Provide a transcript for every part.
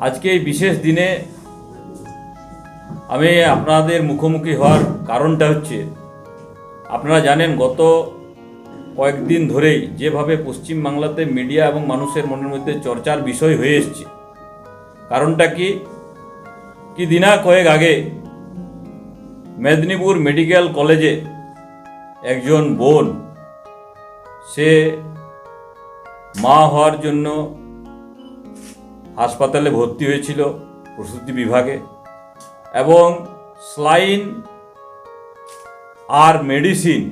আজকে এই বিশেষ দিনে আমি আপনাদের মুখোমুখি হওয়ার কারণটা হচ্ছে, আপনারা জানেন গত কয়েকদিন ধরেই যেভাবে পশ্চিমবাংলাতে মিডিয়া এবং মানুষের মনের মধ্যে চর্চার বিষয় হয়ে এসছে। কারণটা কি? কি দিনা কয়েক আগে মেদিনীপুর মেডিকেল কলেজে একজন বোন, সে মা হওয়ার জন্য হাসপাতালে ভর্তি হয়েছিল প্রসূতি বিভাগে। এবং স্লাইন আর মেডিসিন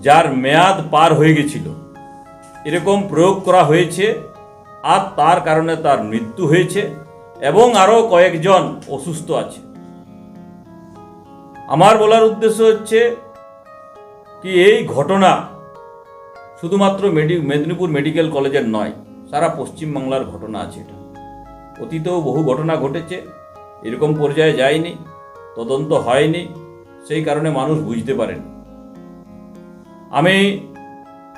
যার মেয়াদ পার হয়ে গেছিল। এরকম প্রয়োগ করা হয়েছে আর তার কারণে তার মৃত্যু হয়েছে এবং আরও কয়েকজন অসুস্থ আছে। আমার বলার উদ্দেশ্য হচ্ছে কি এই ঘটনা শুধুমাত্র মেডি মেদিনীপুর মেডিকেল কলেজের নয় সারা পশ্চিমবাংলার ঘটনা আছে এটা। অতীতেও বহু ঘটনা ঘটেছে, এরকম পর্যায়ে যায়নি, তদন্ত হয়নি, সেই কারণে মানুষ বুঝতে পারেন। আমি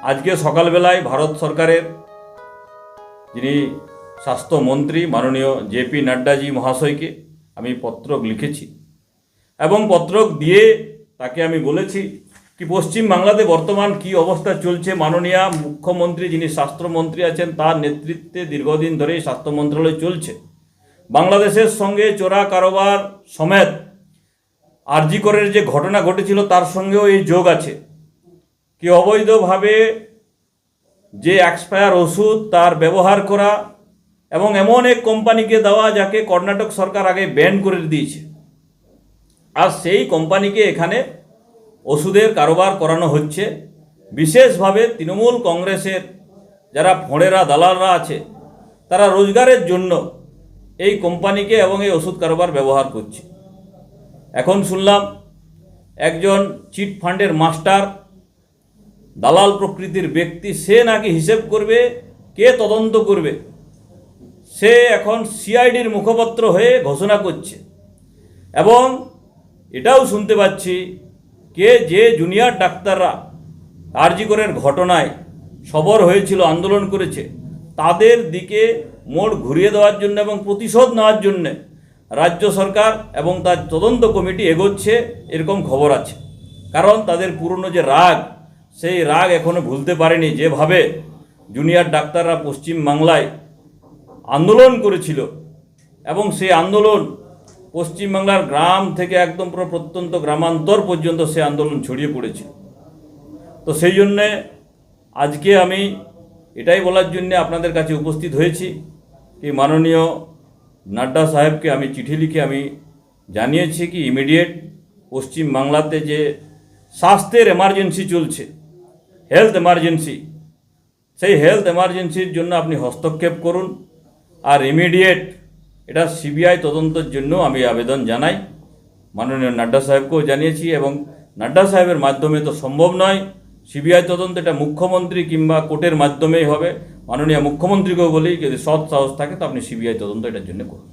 আজকে সকালবেলায় ভারত সরকারের যিনি স্বাস্থ্যমন্ত্রী মাননীয় জেপি নাড্ডাজি মহাশয়কে আমি পত্রক লিখেছি এবং পত্রক দিয়ে তাকে আমি বলেছি কি পশ্চিম বাংলাতে বর্তমান কি অবস্থা চলছে মাননীয় মুখ্যমন্ত্রী যিনি স্বাস্থ্যমন্ত্রী আছেন, তার নেতৃত্বে দীর্ঘদিন ধরেই স্বাস্থ্য মন্ত্রণালয় চলছে। বাংলাদেশের সঙ্গে চোরা কারোবার সমেত আরজিকরের যে ঘটনা ঘটেছিল, তার সঙ্গেও এই যোগ আছে। কি অবৈধভাবে যে এক্সপায়ার ওষুধ তার ব্যবহার করা এবং এমন এক কোম্পানিকে দেওয়া যাকে কর্ণাটক সরকার আগে ব্যান করে দিয়েছে। আর সেই কোম্পানিকে এখানে ওষুধের কারবার করানো হচ্ছে। বিশেষভাবে তৃণমূল কংগ্রেসের যারা ফোঁড়েরা দালালরা আছে, তারা রোজগারের জন্য এই কোম্পানিকে এবং এই ওষুধ কারবার ব্যবহার করছে। এখন শুনলাম একজন চিট ফান্ডের মাস্টার, দালাল প্রকৃতির ব্যক্তি, সে নাকি হিসেব করবে, কে তদন্ত করবে? সে এখন সিআইডির মুখপাত্র হয়ে ঘোষণা করছে। এবং এটাও শুনতে পাচ্ছি কে যে জুনিয়র ডাক্তাররা আরজিকরের ঘটনায় সবর হয়েছিল, আন্দোলন করেছে, তাদের দিকে মোড় ঘুরিয়ে দেওয়ার জন্য এবং প্রতিশোধ নেওয়ার জন্য রাজ্য সরকার এবং তার তদন্ত কমিটি এগোচ্ছে, এরকম খবর আছে। কারণ তাদের পুরনো যে রাগ, সেই রাগ এখনও ভুলতে পারেনি। যেভাবে জুনিয়র ডাক্তাররা পশ্চিম বাংলায় আন্দোলন করেছিল এবং সেই আন্দোলন পশ্চিমবাংলার গ্রাম থেকে একদম পুরো প্রত্যন্ত গ্রামান্তর পর্যন্ত সে আন্দোলন ছড়িয়ে পড়েছিল। তো সেই জন্যে আজকে আমি এটাই বলার জন্যে আপনাদের কাছে উপস্থিত হয়েছি কি মাননীয় নাড্ডা সাহেবকে আমি চিঠি লিখে আমি জানিয়েছি কি ইমিডিয়েট পশ্চিম বাংলাতে যে স্বাস্থ্যের এমার্জেন্সি চলছে হেলথ এমার্জেন্সি সেই হেলথ এমার্জেন্সির জন্য আপনি হস্তক্ষেপ করুন আর ইমিডিয়েট এটা সিবিআই তদন্তের জন্য আমি আবেদন জানাই। মাননীয় নাড্ডা সাহেবকেও জানিয়েছি এবং নাড্ডা সাহেবের মাধ্যমে তো সম্ভব নয়। সিবিআই তদন্ত এটা মুখ্যমন্ত্রী কিংবা কোর্টের মাধ্যমেই হবে। মাননীয় মুখ্যমন্ত্রীকেও বলি, যদি সৎ সাহস থাকে তো আপনি সিবিআই তদন্ত এটার জন্য করুন।